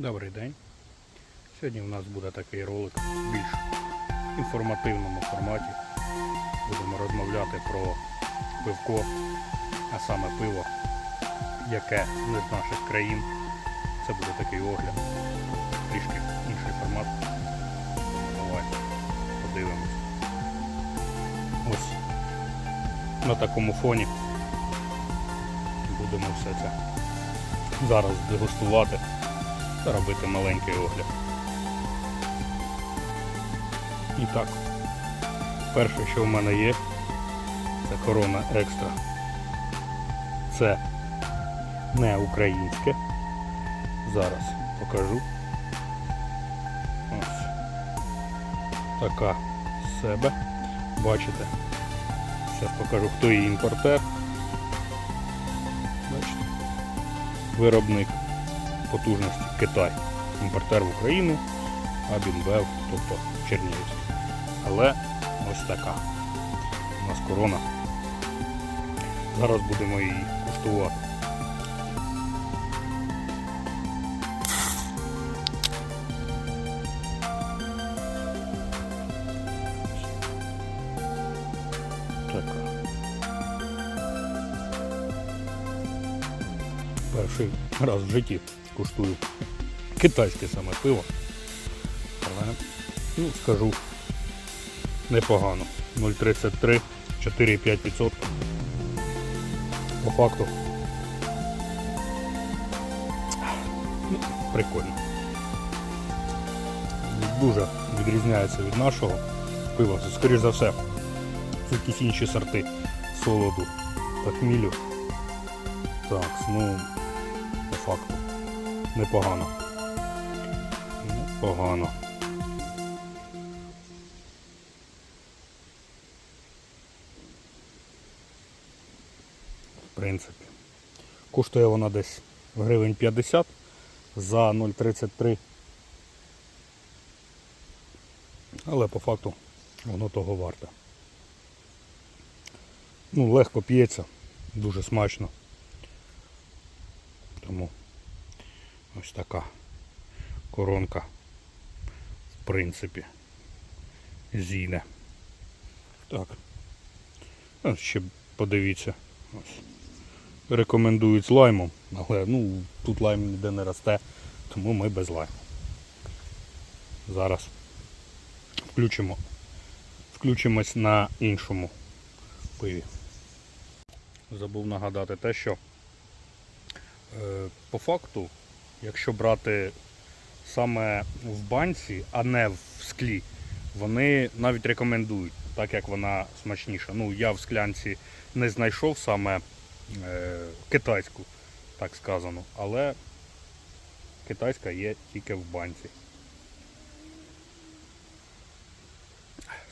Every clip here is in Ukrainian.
Добрий день. Сьогодні у нас буде такий ролик в більш інформативному форматі. Будемо розмовляти про пивко, а саме пиво, яке не з наших країн. Це буде такий огляд. Трішки інший формат. Давайте подивимось. Ось на такому фоні будемо все це зараз дегустувати та робити маленький огляд. І так, перше, що в мене є, це корона екстра. Це не українське. Зараз покажу. Ось. Така з себе. Бачите? Зараз покажу, хто її імпортер. Бачите? Виробник потужності Китай. Імпортер в Україну, а Бінбев, тобто Чернігівський. Але ось така. У нас корона. Зараз будемо її куштувати. Перший раз в житті куштую китайське саме пиво. Але, ну, скажу, непогано. 0,33, 4,5%. По факту. Ну, прикольно. Дуже відрізняється від нашого пива. Це, скоріш за все, якісь інші сорти солоду та хмілю. Так, ну, по факту. Непогано. Непогано. В принципі. Коштує вона десь гривень 50 за 0,33. Але по факту воно того варте. Ну, легко п'ється, дуже смачно. Тому ось така коронка, в принципі, зійде. Так. Ще подивіться. Рекомендують з лаймом, але ну, тут лайм ніде не росте, тому ми без лайму. Зараз включимо, включимось на іншому пиві. Забув нагадати те, що е, по факту, якщо брати саме в банці, а не в склі, вони навіть рекомендують, так як вона смачніша. Ну, я в склянці не знайшов саме е, китайську, так сказано, але китайська є тільки в банці.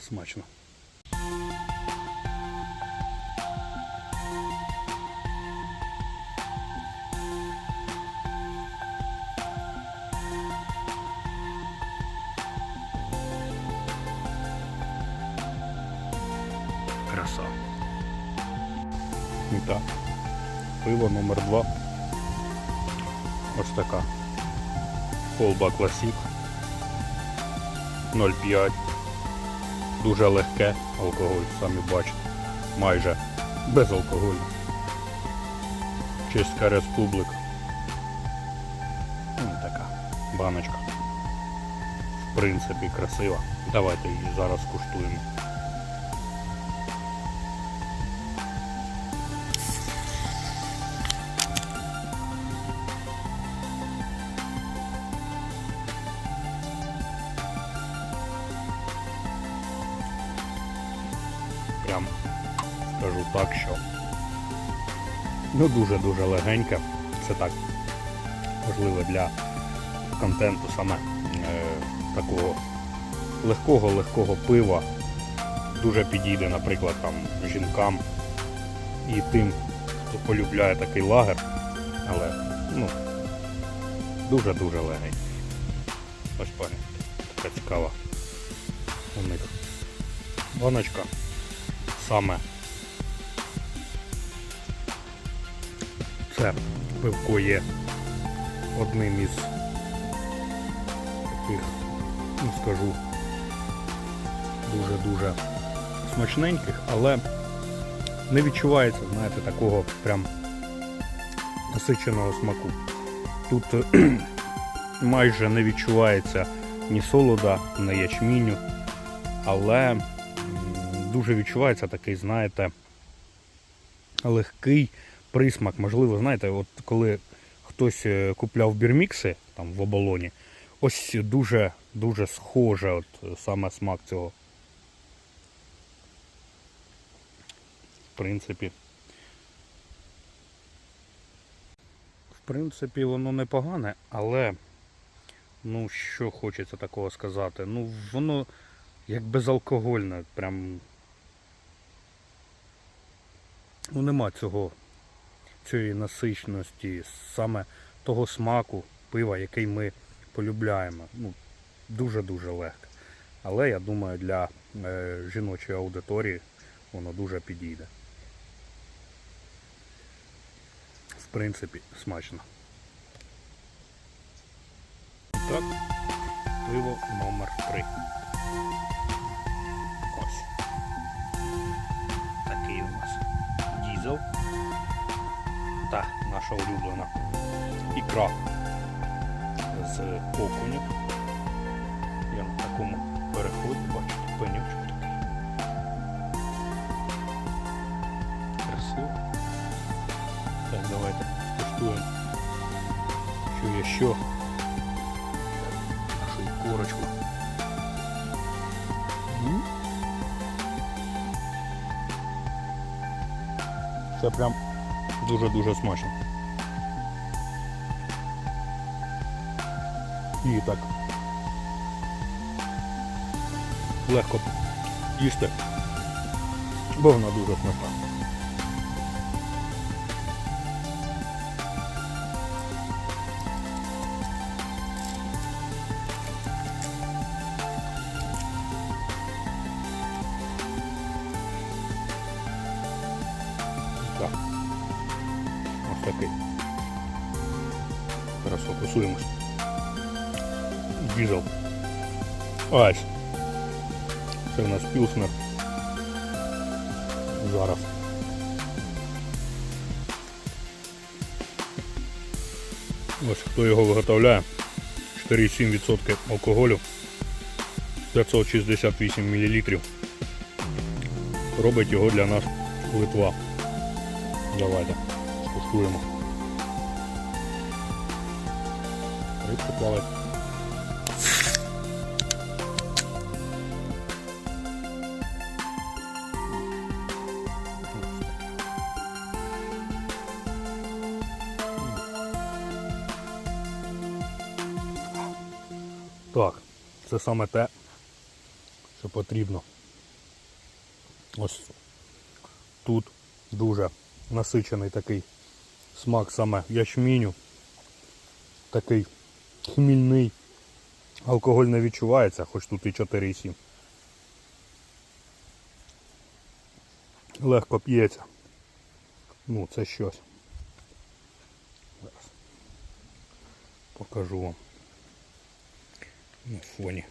Смачно. Краса. І так. Пиво номер 2 Ось така. Колба Класік 0,5. Дуже легке алкоголь, самі бачите. Майже безалкогольне. Чеська республіка. Ось така баночка. В принципі, красива. Давайте її зараз куштуємо. Ну дуже-дуже легеньке. Це так важливо для контенту саме е, такого легкого-легкого пива. Дуже підійде, наприклад, там жінкам і тим, хто полюбляє такий лагер, але ну, дуже-дуже легенький. Ось пані, така цікава у них баночка саме це пивко є одним із покажу дуже-дуже смачненьких, але не відчувається, знаєте, такого прям насиченого смаку. Тут е, майже не відчувається ні солода, ні ячміню, але дуже відчувається такий, знаєте, легкий присмак. Можливо, знаєте, от коли хтось е, купляв бірмікси там в оболоні, ось дуже дуже схоже от е, саме смак цього. В принципі. В принципі, воно непогане, але ну що хочеться такого сказати. Ну, воно як безалкогольне, прям. Ну нема цього, цієї насичності, саме того смаку пива, який ми полюбляємо. Ну, дуже-дуже легко. Але я думаю, для е, жіночої аудиторії воно дуже підійде. В принципі, смачно. Так, пиво номер 3. Ось. Такий у нас дізел. Та наша улюблена ікра з окунів. Я на такому переході, бачите, пенючок такий. Красиво. Так, давайте тестуємо, що є що. Нашу ікорочку. М. Це прям дуже-дуже смачно. І так легко їсти, бо вона дуже смачна. Фокусуємось. Дізел. Ось. Це у нас пілснер. Зараз. Ось хто його виготовляє. 4,7% алкоголю. 568 мл. Робить його для нас Литва. Давайте скуштуємо. Рибка плаває. Так, це саме те, що потрібно. Ось тут дуже насичений такий смак саме ячміню. Такий хмільний. Алкоголь не відчувається, хоч тут і 4,7. Легко п'ється. Ну, це щось. Зараз покажу вам на фоні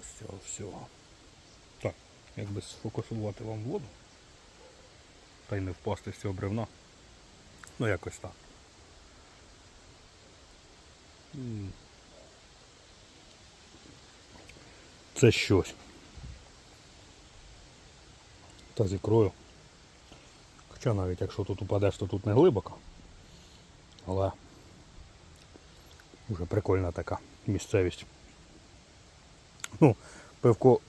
ось цього всього. Так, як би сфокусувати вам воду та й не впасти з цього бревна. Ну якось так. Це щось. Та з ікрою. Хоча навіть якщо тут упадеш, то тут не глибоко. Але Уже прикольна така місцевість. Ну, пивко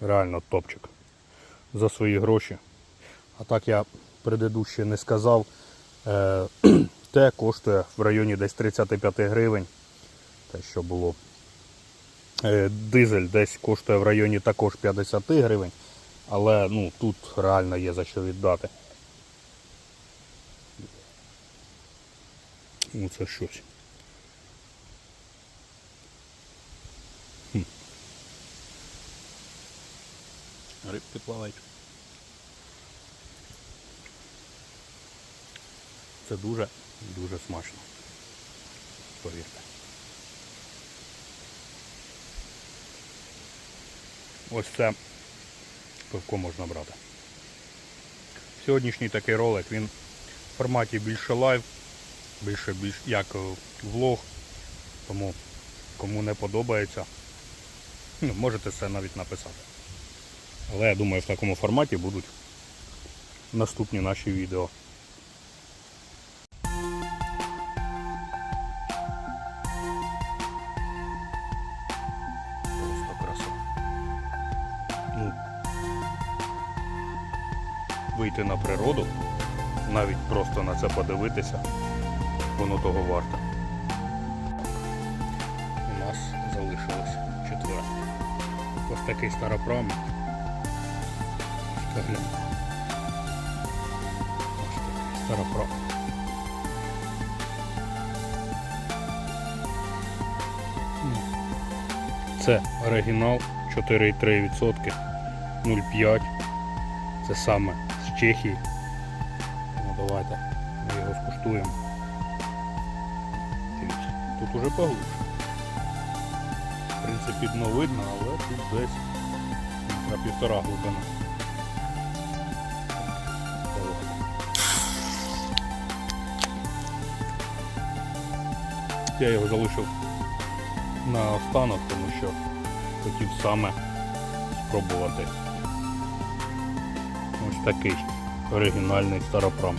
реально топчик за свої гроші. А так я предыдуще не сказав, е, те коштує в районі десь 35 гривень. Те, що було. Е, дизель десь коштує в районі також 50 гривень. Але ну, тут реально є за що віддати. Ну це щось. Рибки плавають. Це дуже, дуже смачно. Повірте. Ось це пивко можна брати. Сьогоднішній такий ролик, він в форматі більше лайв, більше більш як е, влог. Тому кому не подобається, ну, можете це навіть написати. Але я думаю, в такому форматі будуть наступні наші відео. Вийти на природу, навіть просто на це подивитися, воно того варте. У нас залишилось четверте. Ось такий такий старопром. Це оригінал 4,3%, 0,5. Це саме Чехії. Ну, давайте ми його скуштуємо. Тут уже поглубже. В принципі, дно видно, але тут десь на півтора глибина. Я його залишив на останок, тому що хотів саме спробувати такий оригінальний старопрам.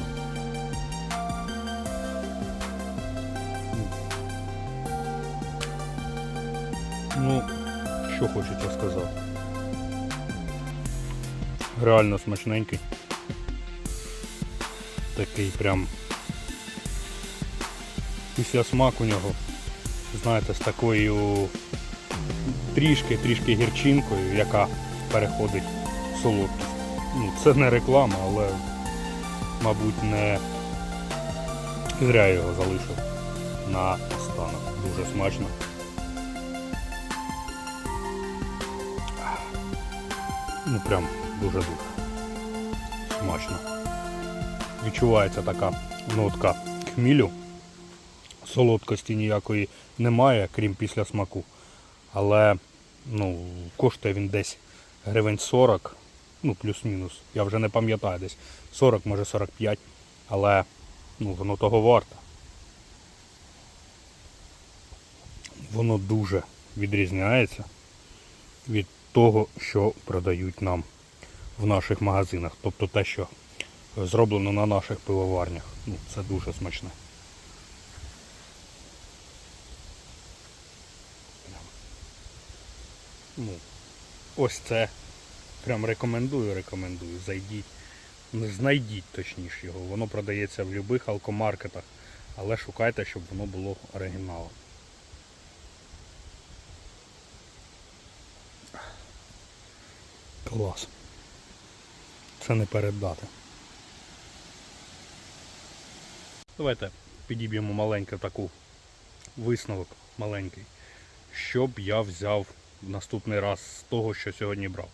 Ну, що хочеться сказати. Реально смачненький. Такий прям після смак у нього, знаєте, з такою трішки-трішки гірчинкою, яка переходить в солодкість. Ну, це не реклама, але мабуть не зря його залишив на останок. Дуже смачно. Ну прям дуже-дуже смачно. Відчувається така нотка хмілю. Солодкості ніякої немає, крім після смаку. Але ну, коштує він десь гривень 40, ну плюс-мінус. Я вже не пам'ятаю десь 40, може 45. Але ну, воно того варте. Воно дуже відрізняється від того, що продають нам в наших магазинах. Тобто те, що зроблено на наших пивоварнях. Ну, це дуже смачне. Ну, ось це. Прям рекомендую, рекомендую. Зайдіть. Ну, Знайдіть точніше його. Воно продається в будь-яких алкомаркетах. Але шукайте, щоб воно було оригіналом. Клас. Це не передати. Давайте підіб'ємо маленьку таку висновок маленький. Що б я взяв наступний раз з того, що сьогодні брав.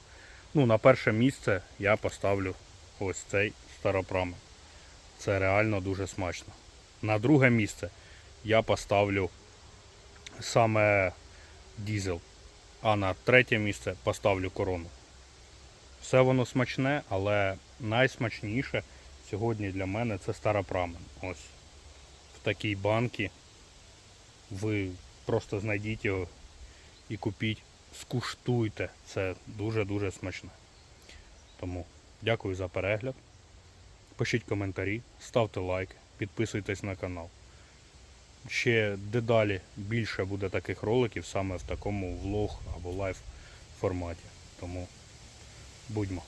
Ну, на перше місце я поставлю ось цей старопрами. Це реально дуже смачно. На друге місце я поставлю саме дізель. А на третє місце поставлю корону. Все воно смачне, але найсмачніше сьогодні для мене це старопрамен. Ось в такій банці. Ви просто знайдіть його і купіть, скуштуйте. Це дуже-дуже смачне. Тому дякую за перегляд. Пишіть коментарі, ставте лайки, підписуйтесь на канал. Ще дедалі більше буде таких роликів саме в такому влог або лайв форматі. Тому будьмо.